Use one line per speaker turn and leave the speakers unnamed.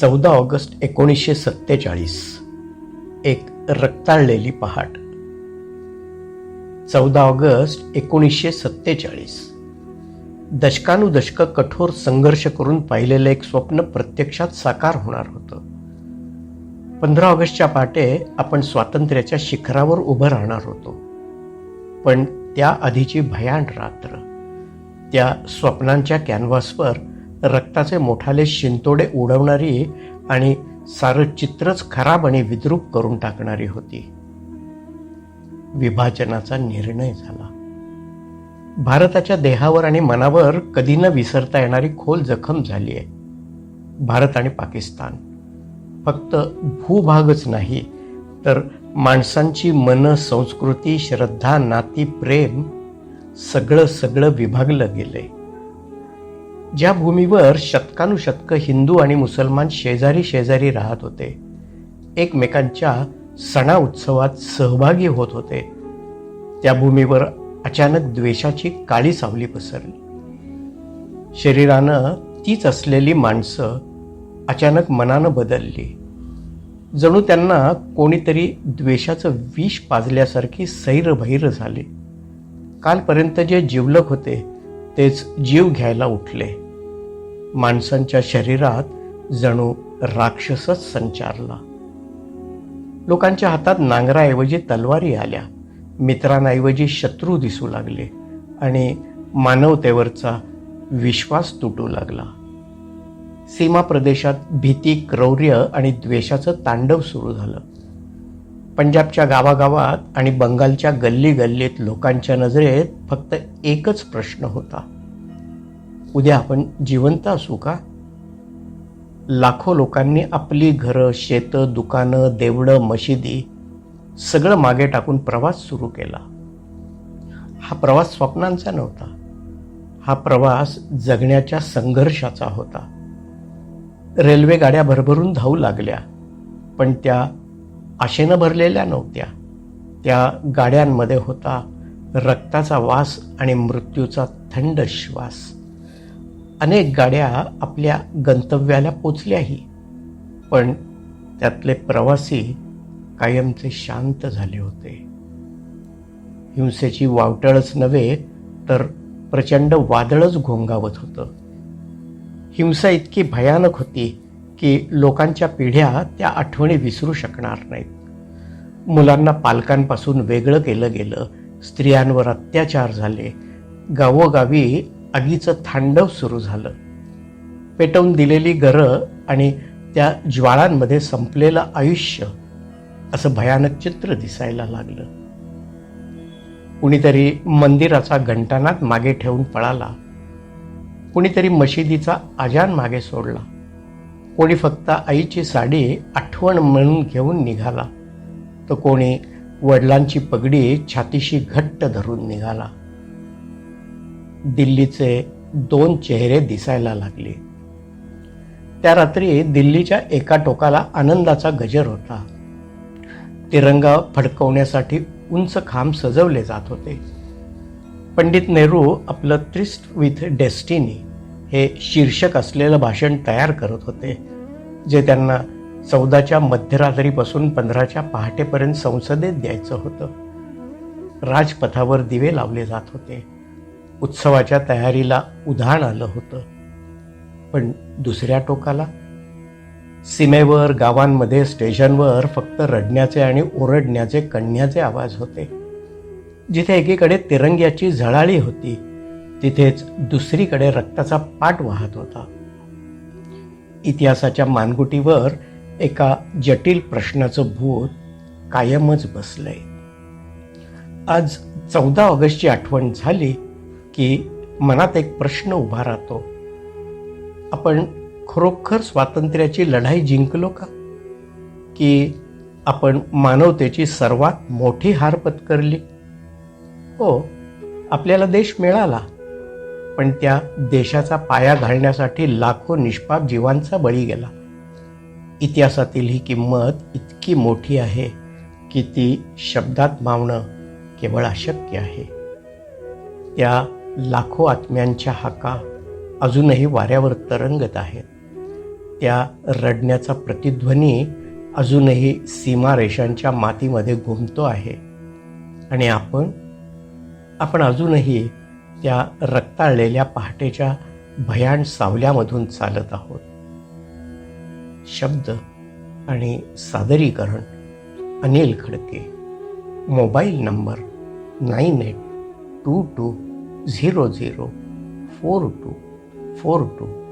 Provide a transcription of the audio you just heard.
चौदा ऑगस्ट एकोणीसशे सत्तेचाळीस. एक रक्ताळलेली पहाट. चौदा ऑगस्ट एकोणीसशे सत्तेचाळीस. दशकानुदशक कठोर संघर्ष करून पाहिलेलं एक स्वप्न प्रत्यक्षात साकार होणार होतं. पंधरा ऑगस्टच्या पहाटे आपण स्वातंत्र्याच्या शिखरावर उभं राहणार होतो. पण त्या आधीची रात्र त्या स्वप्नांच्या कॅनव्हासवर रक्ताचे मोठाले शिंतोडे उडवणारी आणि सारं चित्रच खराब आणि विद्रूप करून टाकणारी होती. विभाजनाचा निर्णय झाला. भारताच्या देहावर आणि मनावर कधी न विसरता येणारी खोल जखम झाली आहे. भारत आणि पाकिस्तान. फक्त भूभागच नाही तर माणसांची मन संस्कृती श्रद्धा नाती प्रेम सगळं सगळं विभागलं गेलंय. ज्या भूमीवर शतकानुशतक हिंदू आणि मुसलमान शेजारी शेजारी राहत होते एकमेकांच्या सणा उत्सवात सहभागी होत होते त्या भूमीवर अचानक द्वेषाची काळी सावली पसरली. शरीरानं तीच असलेली माणसं अचानक मनानं बदलली. जणू त्यांना कोणीतरी द्वेषाचं विष पाजल्यासारखी सैरभैर झाले. कालपर्यंत जे जिवलक होते तेच जीव घ्यायला उठले. माणसांच्या शरीरात जणू राक्षसच संचारला. लोकांच्या हातात नांगराऐवजी तलवारी आल्या. मित्रांऐवजी शत्रू दिसू लागले आणि मानवतेवरचा विश्वास तुटू लागला. सीमा प्रदेशात भीती क्रौर्य आणि द्वेषाचं तांडव सुरू झालं. पंजाबच्या गावागावात आणि बंगालच्या गल्ली गल्लीत लोकांच्या नजरेत फक्त एकच प्रश्न होता. उद्या आपण जिवंत असू का? लाखो लोकांनी आपली घरं शेतं दुकानं देवळं मशिदी सगळं मागे टाकून प्रवास सुरू केला. हा प्रवास स्वप्नांचा नव्हता. हा प्रवास जगण्याच्या संघर्षाचा होता. रेल्वे गाड्या भरभरून धावू लागल्या पण त्या आशेनं भरलेल्या नव्हत्या. त्या गाड्यांमध्ये होता रक्ताचा वास आणि मृत्यूचा थंड श्वास. अनेक गाड्या आपल्या गंतव्याला पोचल्याही पण त्यातले प्रवासी कायमचे शांत झाले होते. हिंसेची वावटळच नव्हे तर प्रचंड वादळच घोंगावत होतं. हिंसा इतकी भयानक होती की लोकांच्या पिढ्या त्या आठवणी विसरू शकणार नाहीत. मुलांना पालकांपासून वेगळं केलं गेलं स्त्रियांवर अत्याचार झाले गावोगावी आगीचं थांडव सुरू झालं. पेटवून दिलेली घरं आणि त्या ज्वाळांमध्ये संपलेलं आयुष्य असं भयानक चित्र दिसायला लागलं. कुणीतरी मंदिराचा घंटानात मागे ठेवून पळाला. कुणीतरी मशिदीचा आजान मागे सोडला. कोणी फक्त आईची साडी आठवण म्हणून घेऊन निघाला. तर कोणी वडिलांची पगडी छातीशी घट्ट धरून निघाला. दिल्लीचे दोन चेहरे दिसायला लागले. त्या रात्री दिल्लीच्या एका टोकाला आनंदाचा गजर होता. तिरंगा फडकवण्यासाठी उंच खांब सजवले जात होते. पंडित नेहरू आपलं ट्रिस्ट विथ डेस्टिनी हे शीर्षक असलेलं भाषण तयार करत होते जे त्यांना चौदाच्या मध्यरात्रीपासून पंधराच्या पहाटेपर्यंत संसदेत द्यायचं होतं. राजपथावर दिवे लावले जात होते. उत्सवाच्या तयारीला उधाण आलं होतं. पण दुसऱ्या टोकाला? सीमेवर गावांमध्ये स्टेशनवर फक्त रडण्याचे आणि ओरडण्याचे कण्याचे आवाज होते जिथे एकीकडे तिरंग्याची झळाळी होती तिथेच दुसरीकडे रक्ताचा पाठ वाहत होता. इतिहासाच्या मानगुटीवर एका जटिल प्रश्नाचं भूत कायमच बसलंय. आज चौदा ऑगस्टची आठवण झाली की मनात एक प्रश्न उभा राहतो. आपण खरोखर स्वातंत्र्याची लढाई जिंकलो का? की आपण मानवतेची सर्वात मोठी हार पत्करली? हो आपल्याला देश मिळाला. पण त्या देशाचा पाया घालण्यासाठी लाखो निष्पाप जीवांचा बळी गेला. इतिहासातील ही किंमत इतकी मोठी आहे की ती शब्दात मावणं केवळ अशक्य आहे. त्या लाखो आत्म्यांच्या हाका अजूनही वाऱ्यावर तरंगत आहेत. त्या रडण्याचा प्रतिध्वनी अजूनही सीमारेषांच्या मातीमध्ये घुमतो आहे. आणि आपण आपण अजूनही त्या रक्ताळलेल्या पहाटेच्या भयाण सावल्यामधून चालत आहोत. शब्द आणि सादरीकरण Anil Khadke mobile number nine eight two two zero zero four two four two.